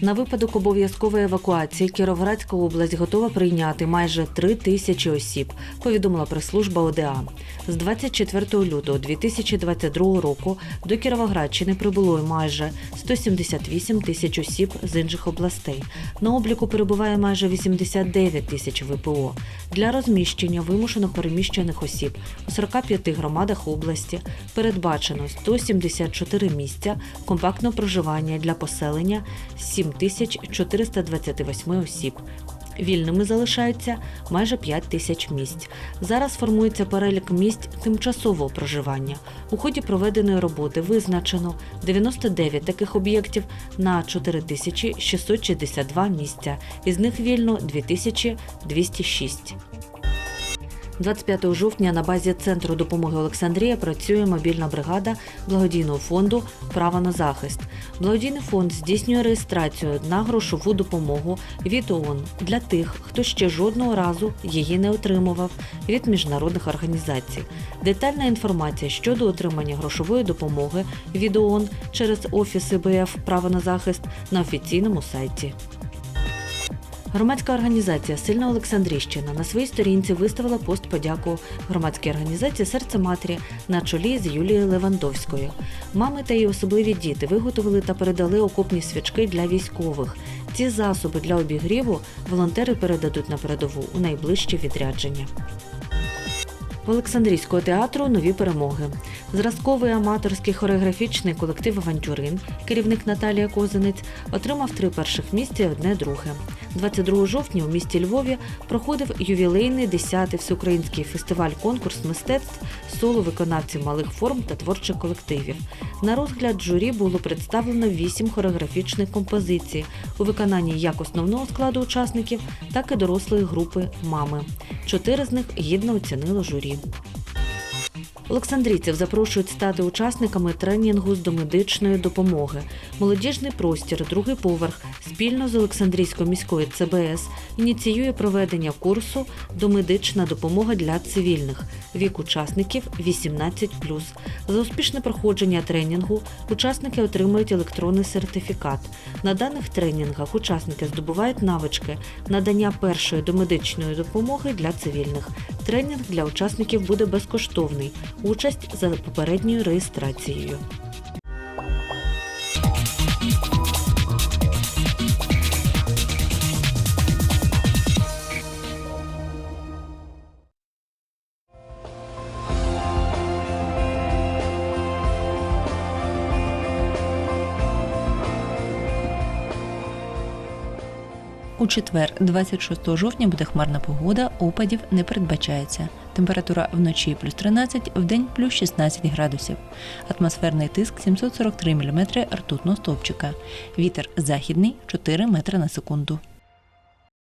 На випадок обов'язкової евакуації Кіровоградська область готова прийняти майже три тисячі осіб, повідомила прес-служба ОДА. З 24 лютого 2022 року до Кіровоградщини прибуло майже 178 тисяч осіб з інших областей. На обліку перебуває майже 89 тисяч ВПО. Для розміщення вимушено переміщених осіб у 45 громадах області передбачено 174 місця компактного проживання для поселення 7428 осіб. Вільними залишаються майже 5 тисяч місць. Зараз формується перелік місць тимчасового проживання. У ході проведеної роботи визначено 99 таких об'єктів на 4662 місця. Із них вільно 2206. 25 жовтня на базі центру допомоги Олександрія працює мобільна бригада благодійного фонду Право на захист. Благодійний фонд здійснює реєстрацію на грошову допомогу від ООН для тих, хто ще жодного разу її не отримував від міжнародних організацій. Детальна інформація щодо отримання грошової допомоги від ООН через офіс ІБФ Право на захист на офіційному сайті. Громадська організація Сильна Олександрійщина на своїй сторінці виставила пост подяку громадській організації Серце матері на чолі з Юлією Левандовською. Мами та її особливі діти виготовили та передали окопні свічки для військових. Ці засоби для обігріву волонтери передадуть на передову у найближчі відрядження. В Олександрійського театру нові перемоги. Зразковий аматорський хореографічний колектив Авантюрин, керівник Наталія Козинець, отримав три перших місця і одне друге. 22 жовтня у місті Львові проходив ювілейний 10-й всеукраїнський фестиваль-конкурс мистецтв соло виконавців малих форм та творчих колективів. На розгляд журі було представлено вісім хореографічних композицій у виконанні як основного складу учасників, так і дорослої групи мами. Чотири з них гідно оцінило журі. Олександрійців запрошують стати учасниками тренінгу з домедичної допомоги. Молодіжний простір, другий поверх, спільно з Олександрійською міською ЦБС ініціює проведення курсу Домедична допомога для цивільних. Вік учасників 18+. За успішне проходження тренінгу учасники отримують електронний сертифікат. На даних тренінгах учасники здобувають навички надання першої домедичної допомоги для цивільних. Тренінг для учасників буде безкоштовний. Участь за попередньою реєстрацією. У четвер, 26 жовтня, буде хмарна погода, опадів не передбачається. Температура вночі плюс 13, вдень плюс 16 градусів. Атмосферний тиск 743 мм ртутного стовпчика. Вітер західний 4 метри на секунду.